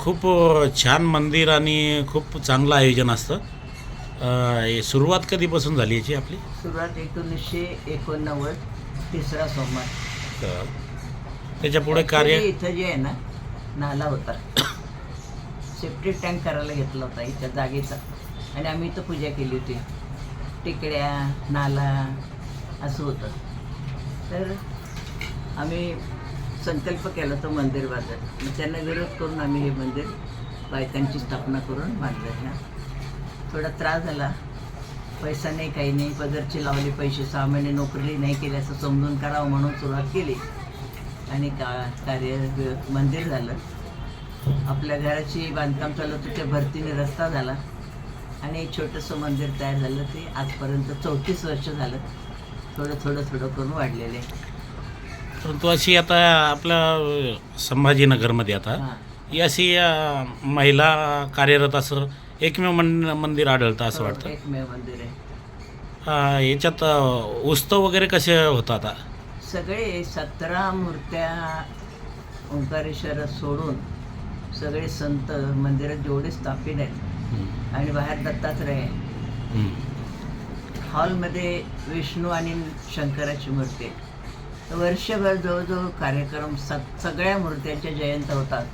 खूप छान मंदिर आणि खूप चांगलं आयोजन असतं. सुरुवात कधीपासून झाली याची आपली? सुरुवात एकोणीसशे एकोणनव्वद तिसरा सोमवार. त्याच्या पुढे कार्य? इथं जे आहे ना नाला होता. सेप्टिक टँक करायला घेतला होता इथं जागेचा. आणि आम्ही इथं पूजा केली होती. टिकड्या नाला असं होतं. तर आम्ही संकल्प केला तो मंदिर बांधायचा. मग त्यांना विरोध करून आम्ही हे मंदिर बायकांची स्थापना करून बांधलं ना. थोडा त्रास झाला. पैसा नाही काही नाही. पदरची लावली पैसे सहा महिने नोकरी नाही केली असं समजून करावं म्हणून सुरुवात केली. आणि का कार्य मंदिर झालं. आपल्या घराची बांधकाम चालू तिथे भरतीने रस्ता झाला. आणि छोटंसं मंदिर तयार झालं ते आजपर्यंत चौतीस वर्ष झालं. थोडं थोडं थोडं करून वाढलेले परंतु अशी आता आपल्या संभाजीनगरमध्ये आता हां अशी अ, महिला कार्यरत असं एकमेव मन मंदिर आढळतं असं हो, वाटतं एकमेव मंदिर आहे अ, याच्यात अ, उत्सव वगैरे कसे होतात आता सगळे सतरा मूर्त्या ओंकारेश्वर सोडून सगळे संत मंदिरात जेवढे स्थापित आहेत हम्म. आणि बाहेर दत्तात्रय आहे हम्म. हॉलमध्ये विष्णू आणि शंकराची मूर्ती आहे. वर्षभर जवळजवळ कार्यक्रम सग सगळ्या मूर्त्यांच्या जयंत होतात.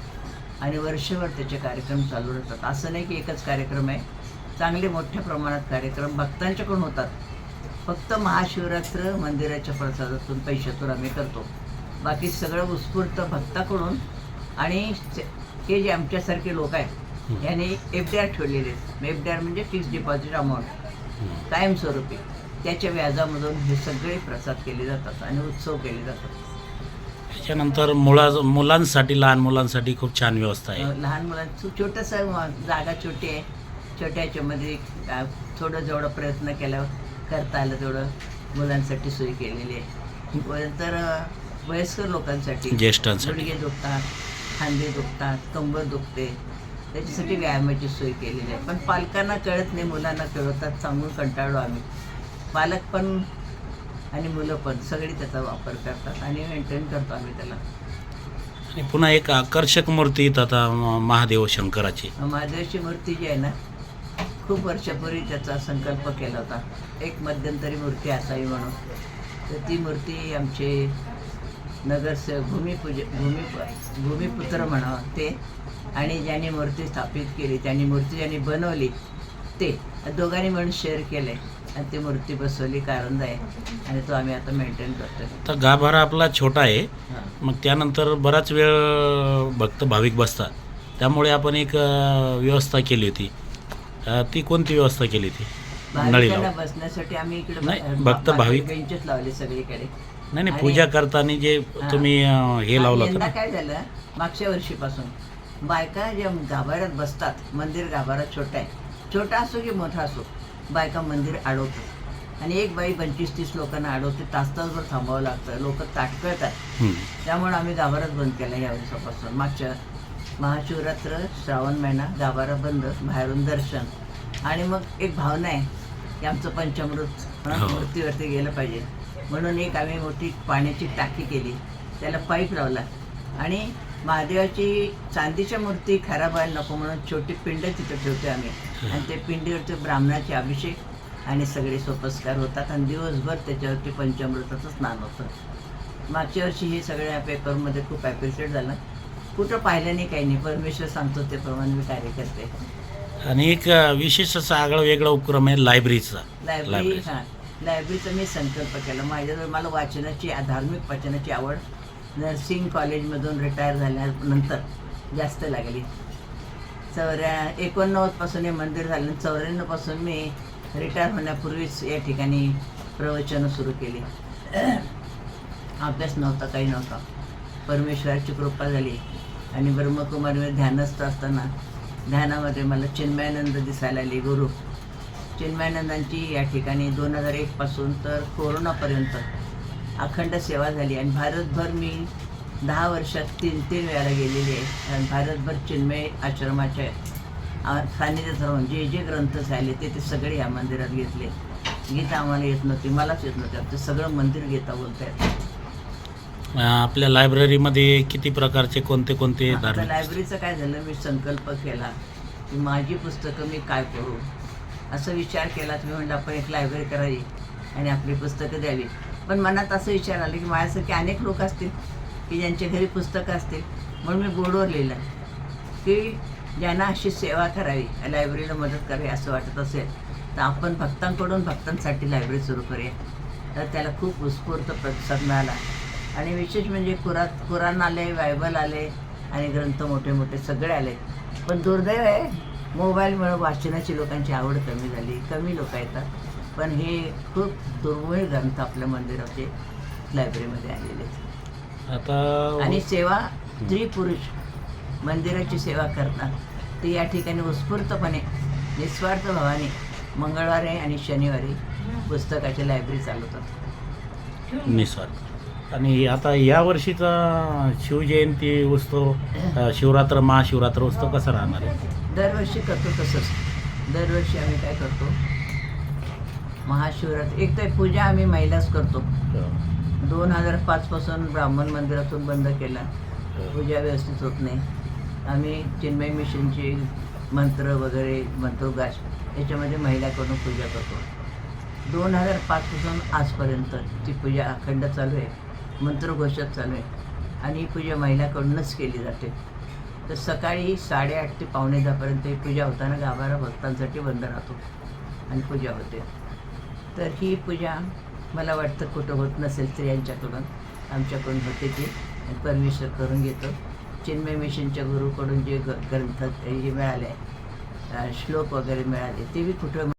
आणि वर्षभर त्याचे कार्यक्रम चालू राहतात. असं नाही की एकच कार्यक्रम आहे. चांगले मोठ्या प्रमाणात कार्यक्रम भक्तांच्याकडून होतात. फक्त महाशिवरात्र मंदिराच्या प्रसादातून पैशातून आम्ही करतो. बाकी सगळं उत्स्फूर्त भक्ताकडून आणि हे जे आमच्यासारखे लोक आहेत यांनी एफ डी आर ठेवलेले आहेत. एफ डी आर म्हणजे फिक्स डिपॉझिट अमाऊंट. कायमस्वरूपी. त्याच्या व्याजामधून हे सगळे प्रसाद केले जातात आणि उत्सव केले जातात. त्याच्यानंतर मुला मुलांसाठी लहान मुलांसाठी खूप छान व्यवस्था आहे. लहान मुलांचं छोटंसं जागा छोटी आहे. छोट्या ह्याच्यामध्ये अं, थोडं जेवढं प्रयत्न केला करता आलं तेवढं मुलांसाठी सोय केलेली आहे. नंतर अं, वयस्कर लोकांसाठी ज्येष्ठांसाठी. गुडघे दुखतात खांदे दुखतात कंबर दुखते. त्याच्यासाठी व्यायामाची सोय केलेली आहे. पण पालकांना कळत नाही मुलांना कळवतात सांगून कंटाळलो आम्ही. पालक पण आणि मुलं पण सगळी त्याचा वापर करतात आणि मेंटेन करतो आम्ही त्याला. आणि पुन्हा एक आकर्षक मूर्ती इथं आता म- महादेव शंकराची. महादेवची मूर्ती जी आहे ना खूप वर्षापूर्वी त्याचा संकल्प केला होता. एक मध्यंतरी मूर्ती असावी म्हणून. तर ती मूर्ती आमचे नगरसेवक भूमिपूज भूमी भूमिपुत्र म्हणावं ते आणि ज्यांनी मूर्ती स्थापित केली त्यांनी मूर्ती ज्यांनी बनवली ते दोघांनी मिळून शेअर केले आणि ती मूर्ती बसवली कारंजा आहे. आणि तो आम्ही आता मेंटेन करतोय. तर गाभारा आपला छोटा आहे. मग त्यानंतर बराच वेळ भक्त भाविक बसतात. त्यामुळे आपण एक अ, व्यवस्था केली होती. अ, ती कोणती व्यवस्था केली होती? नळी भाविकांना लावून. बसण्यासाठी आम्ही इकडे नाही, भक्त भाविक- बेंचेस लावले सगळीकडे. नाही नाही आणि- पूजा करताना जे. तुम्ही अ, हे लावलं आणि होतं यंदा ना काय झालं मागच्या वर्षीपासून बायका ज्या गाभाऱ्यात बसतात मंदिर गाभारा छोटा आहे. छोटा असो की मोठा असो बायका मंदिर अडवतात आणि एक बाई पंचवीस तीस लोकांना अडवते तास तासभर थांबावं लागतं लोक ताटकळतात. त्यामुळे आम्ही गाभाराच बंद केला या वर्षापासून. मागच्या महाशिवरात्र श्रावण महिना गाभारा बंद बाहेरून दर्शन. आणि मग एक भावना आहे की आमचं पंचामृत हो. मूर्तीवरती गेलं पाहिजे. म्हणून एक आम्ही मोठी पाण्याची टाकी केली. त्याला पाईप लावला. आणि महादेवाची चांदीच्या मूर्ती खराब व्हायला नको म्हणून छोटी पिंड तिथं ठेवतो आम्ही. आणि ते पिंडीवरती ब्राह्मणाचे अभिषेक आणि सगळे सोपस्कार होतात आणि दिवसभर त्याच्यावरती पंचामृताचं स्नान होतं. मागच्या वर्षी हे सगळ्या पेपरमध्ये खूप ॲप्रिशिएट झालं. कुठं पाहिलं नाही काही नाही. परमेश्वर सांगतो ते प्रमाणे मी कार्य करते. आणि एक विशेष असा आगळा वेगळा उपक्रम आहे लायब्ररीचा. लायब्ररी. हां. लायब्ररीचा मी संकल्प केला. माझ्याजवळ मला वाचनाची धार्मिक वाचनाची आवड नर्सिंग कॉलेजमधून रिटायर झाल्यानंतर जास्त लागली. चौऱ्या एकोणनव्वदपासून हे मंदिर झालं चौऱ्याण्णवपासून मी रिटायर होण्यापूर्वीच या ठिकाणी प्रवचनं सुरू केली. अभ्यास नव्हता काही नव्हता. परमेश्वराची कृपा झाली आणि ब्रह्मकुमारीमध्ये ध्यानस्थ असताना ध्यानामध्ये मला चिन्मयानंद दिसायला आले गुरु. चिन्मयानंदांची या ठिकाणी दोन हजार एकपासून तर कोरोनापर्यंत अखंड सेवा झाली. आणि भारतभर मी दहा वर्षात तीन तीन वेळाला गेलेली आहे. आणि भारतभर चिन्मय आश्रमाचे आ- सान्निध्यात राहून जे जे ग्रंथ झाले ते ते सगळे या मंदिरात घेतले. गीता आम्हाला येत नव्हती मलाच येत नव्हती. आमचं सगळं मंदिर गीता बोलतायत आपल्या लायब्ररीमध्ये किती प्रकारचे कोणते कोणते लायब्ररीचं काय झालं मी संकल्प केला की माझी पुस्तकं मी काय करू असं विचार केला तुम्ही म्हणलं आपण एक लायब्ररी करावी आणि आपली पुस्तकं द्यावी. पण मनात असं विचार आलं की माझ्यासारखे अनेक लोक असतील की ज्यांच्या घरी पुस्तकं असतील म्हणून मी बोर्डवर लिहिलं. की ज्यांना अशी सेवा करावी लायब्ररीला मदत करावी असं वाटत असेल तर आपण भक्तांकडून भक्तांसाठी लायब्ररी सुरू करूया. तर त्याला खूप उत्स्फूर्त प्रतिसाद मिळाला. आणि विशेष म्हणजे कुरात कुराण आले बायबल आले आणि ग्रंथ मोठे मोठे सगळे आले. पण दुर्दैव आहे मोबाईलमुळे वाचनाची लोकांची आवड कमी झाली कमी लोक येतात. पण हे खूप दुर्मिळ ग्रंथ आपल्या मंदिराचे लायब्ररीमध्ये आलेले आहेत. आता आणि सेवा स्त्री पुरुष मंदिराची सेवा करतात. ते या ठिकाणी उत्स्फूर्तपणे निस्वार्थ भावाने मंगळवारी आणि शनिवारी पुस्तकाची लायब्ररी चालवतात. निस्वार्थ. आणि आता या वर्षीचा शिवजयंती उत्सव शिवरात्र महाशिवरात्र उत्सव कसा राहणार आहे? दरवर्षी करतो तसंच. दरवर्षी आम्ही काय करतो महाशिवरात्री. एक तर पूजा आम्ही महिलाच करतो. दोन हजार पाचपासून ब्राह्मण मंदिरातून बंद केला. पूजा व्यवस्थित होत नाही. आम्ही चिन्मय मिशनचे मंत्र वगैरे मंत्रोगाश याच्यामध्ये महिलाकडून पूजा करतो. दोन हजार पाचपासून आजपर्यंत ती पूजा अखंड चालू आहे. मंत्रघोषात चालू आहे. आणि ही पूजा महिलाकडूनच केली जाते. तर सकाळी साडेआठ ते पावणे दहापर्यंत ही पूजा होताना गाभारा भक्तांसाठी बंद राहतो. आणि पूजा होते. तर ही पूजा मला वाटतं कुठं होत नसेल स्त्रियांच्याकडून आमच्याकडून होते ती. परमेश्वर करून घेतो. चिन्मय मिशनच्या गुरुकडून जे ग ग्रंथ हे मिळाले श्लोक वगैरे मिळाले ते बी कुठं